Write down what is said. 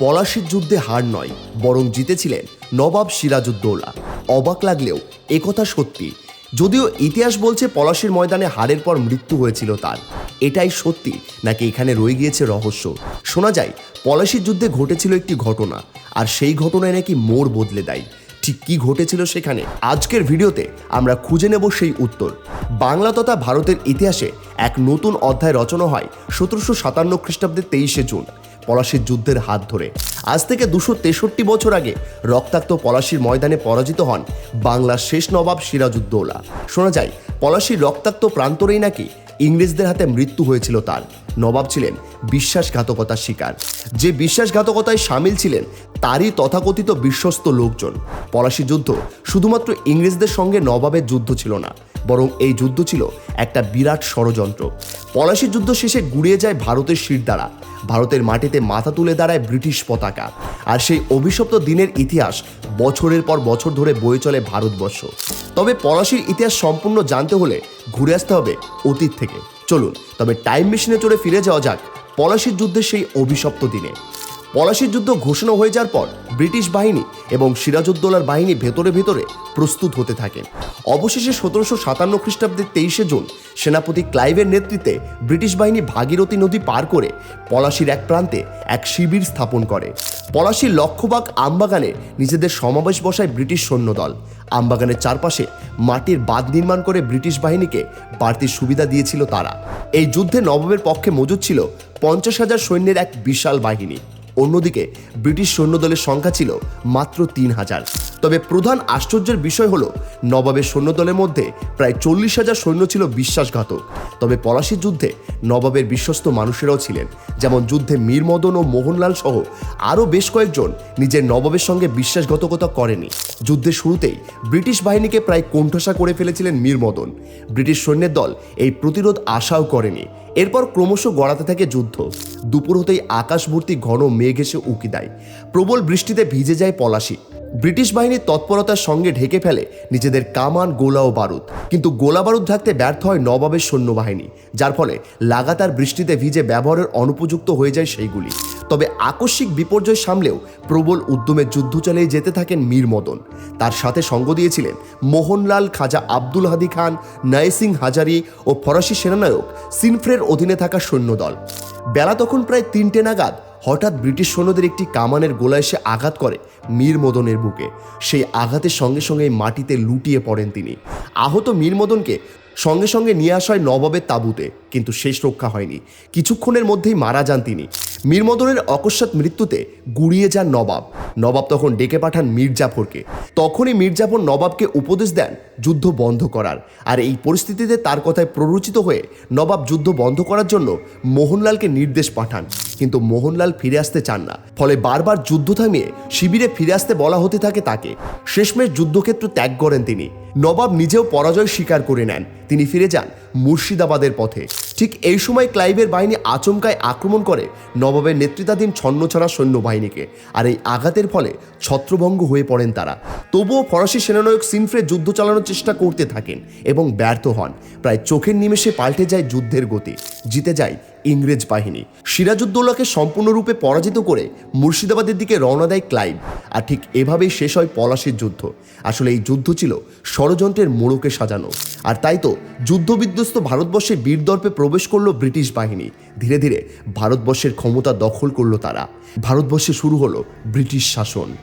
পলাশির যুদ্ধে হার নয়, বরং জিতেছিলেন নবাব সিরাজউদ্দৌলা। অবাক লাগলেও একথা সত্যি, যদিও ইতিহাস বলছে পলাশির ময়দানে হারের পর মৃত্যু হয়েছিল তার। এটাই সত্যি, নাকি এখানে রয়ে গিয়েছে রহস্য? শোনা যায়, পলাশির যুদ্ধে ঘটেছিল একটি ঘটনা, আর সেই ঘটনায় নাকি মোড় বদলে দেয়। ঠিক কি ঘটেছিল সেখানে, আজকের ভিডিওতে আমরা খুঁজে নেব সেই উত্তর। বাংলা তথা ভারতের ইতিহাসে এক নতুন অধ্যায় রচনা হয় সতেরোশো সাতান্ন খ্রিস্টাব্দের তেইশে জুন। পলাশির যুদ্ধের হাত ধরে। আজ থেকে দুশো তেষট্টি বছর আগে রক্তাক্ত পলাশির ময়দানে পরাজিত হন বাংলার শেষ নবাব সিরাজউদ্দৌলা। শোনা যায়, পলাশির রক্তাক্ত প্রান্তরেই নাকি ইংরেজদের হাতে মৃত্যু হয়েছিল তার। নবাব ছিলেন বিশ্বাসঘাতকতার শিকার। যে বিশ্বাসঘাতকতায় সামিল ছিলেন, তারই তথাকথিত বিশ্বস্ত লোকজন। পলাশি যুদ্ধ শুধুমাত্র ইংরেজদের সঙ্গে নবাবের যুদ্ধ ছিল না বরং এই যুদ্ধ ছিল একটা বিরাট ষড়যন্ত্র। পলাশি যুদ্ধ শেষে গুড়িয়ে যায় ভারতের শিরদাঁড়া ভারতের মাটিতে মাথা তুলে দাঁড়ায় ব্রিটিশ পতাকা। আর সেই অভিশপ্ত দিনের ইতিহাস বছরের পর বছর ধরে বয়ে চলে ভারতবর্ষ। তবে পলাশির ইতিহাস সম্পূর্ণ জানতে হলে ঘুরে আসতে হবে অতীত থেকে। চলুন, তবে টাইম মেশিনে চড়ে ফিরে যাওয়া যাক পলাশির যুদ্ধের সেই অভিশপ্ত দিনে। পলাশির যুদ্ধ ঘোষণা হয়ে যাওয়ার পর ব্রিটিশ বাহিনী এবং সিরাজউদ্দৌলার বাহিনী ভেতরে ভেতরে প্রস্তুত হতে থাকেন। অবশেষে সতেরোশো সাতান্ন খ্রিস্টাব্দের তেইশে জুন সেনাপতি ক্লাইভের নেতৃত্বে ব্রিটিশ বাহিনী ভাগীরথী নদী পার করে পলাশির এক প্রান্তে এক শিবির স্থাপন করে। পলাশির লক্ষ্যবাগ আমবাগানে নিজেদের সমাবেশ বসায় ব্রিটিশ সৈন্যদল। আমবাগানের চারপাশে মাটির বাঁধ নির্মাণ করে ব্রিটিশ বাহিনীকে বাড়তি সুবিধা দিয়েছিল তারা। এই যুদ্ধে নবাবের পক্ষে মজুদ ছিল পঞ্চাশ হাজার সৈন্যের এক বিশাল বাহিনী। অন্যদিকে ব্রিটিশ সৈন্যদলের সংখ্যা ছিল মাত্র তিন হাজার। তবে প্রধান আশ্চর্যের বিষয় হলো, নবাবের সৈন্যদলের মধ্যে প্রায় চল্লিশ হাজার সৈন্য ছিল বিশ্বাসঘাতক। তবে পলাশির যুদ্ধে নবাবের বিশ্বস্ত মানুষেরাও ছিলেন। যেমন যুদ্ধে মীরমদন ও মোহনলাল সহ আরও বেশ কয়েকজন নিজের নবাবের সঙ্গে বিশ্বাসঘাতকতা করেনি। যুদ্ধের শুরুতেই ব্রিটিশ বাহিনীকে প্রায় কোণঠাসা করে ফেলেছিলেন মীরমদন। ব্রিটিশ সৈন্যের দল এই প্রতিরোধ আশাও করেনি। এরপর ক্রমশ গড়াতে থাকে যুদ্ধ। দুপুর হতেই আকাশ ভর্তি ঘন মেঘ এসে উকি দেয়। প্রবল বৃষ্টিতে ভিজে যায় পলাশি। ব্রিটিশ বাহিনীর তৎপরতার সঙ্গে ঢেকে ফেলে নিজেদের কামান, গোলা ও বারুদ। কিন্তু গোলা বারুদ ঢাকতে ব্যর্থ হয় নবাবের সৈন্যবাহিনী, যার ফলে লাগাতার বৃষ্টিতে ভিজে ব্যবহারের অনুপযুক্ত হয়ে যায় সেইগুলি। তবে আকস্মিক বিপর্যয় সামলেও প্রবল উদ্যমে যুদ্ধ চালিয়ে যেতে থাকেন মীর মদন। তার সাথে সঙ্গ দিয়েছিলেন মোহনলাল খাজা আব্দুল হাদি খান নয় সিং হাজারি ও ফরাসি সেনানায়ক সিনফ্রের অধীনে থাকা সৈন্যদল। বেলা তখন প্রায় তিনটে নাগাদ হঠাৎ ব্রিটিশ সৈন্যদের একটি কামানের গোলা এসে আঘাত করে মীর মদনের বুকে। সেই আঘাতের সঙ্গে সঙ্গে মাটিতে লুটিয়ে পড়েন তিনি। আহত মীর মদনকে সঙ্গে সঙ্গে নিয়ে আসা হয় নবাবের তাঁবুতে। কিন্তু শেষ রক্ষা হয়নি। কিছুক্ষণের মধ্যেই মারা যান তিনি। মীরমদনের অকস্মাৎ মৃত্যুতে গুড়িয়ে যান নবাব। নবাব তখন ডেকে পাঠান মির্জাফরকে। তখনই মির্জাফর নবাবকে উপদেশ দেন, যুদ্ধ বন্ধ করার। আর এই পরিস্থিতিতে তার কথায় প্ররোচিত হয়ে নবাব যুদ্ধ বন্ধ করার জন্য মোহনলালকে নির্দেশ পাঠান। কিন্তু মোহনলাল ফিরে আসতে চান না। ফলে বারবার যুদ্ধ থামিয়ে শিবিরে ফিরে আসতে বলা হতে থাকে তাকে। শেষমেশ যুদ্ধক্ষেত্র ত্যাগ করেন তিনি। নবাব নিজেও পরাজয় স্বীকার করে নেন। তিনি ফিরে যান মুর্শিদাবাদের পথে। ঠিক এই সময় ক্লাইভের বাহিনী আচমকায় আক্রমণ করে নবাবের নেতৃত্বাধীন ছন্নছড়া সৈন্যবাহিনীকে। আর এই আঘাতের ফলে ছত্রভঙ্গ হয়ে পড়েন তারা। তবুও ফরাসি সেনানায়ক সিনফ্রে যুদ্ধ চালানোর চেষ্টা করতে থাকেন এবং ব্যর্থ হন। প্রায় চোখের নিমেষে পাল্টে যায় যুদ্ধের গতি। জিতে যায় ইংরেজ বাহিনী। সিরাজউদ্দৌলাকে সম্পূর্ণরূপে পরাজিত করে মুর্শিদাবাদের দিকে রওনা দেয় ক্লাইভ। আর ঠিক এভাবেই শেষ হয় পলাশির যুদ্ধ। আসলে এই যুদ্ধ ছিল ষড়যন্ত্রের মোড়কে সাজানো। আর তাই তো যুদ্ধবিধ্বস্ত ভারতবর্ষে বীরদর্পে প্রবেশ করল ব্রিটিশ বাহিনী। ধীরে ধীরে ভারতবর্ষের ক্ষমতা দখল করল তারা। ভারতবর্ষে শুরু হলো ব্রিটিশ শাসন।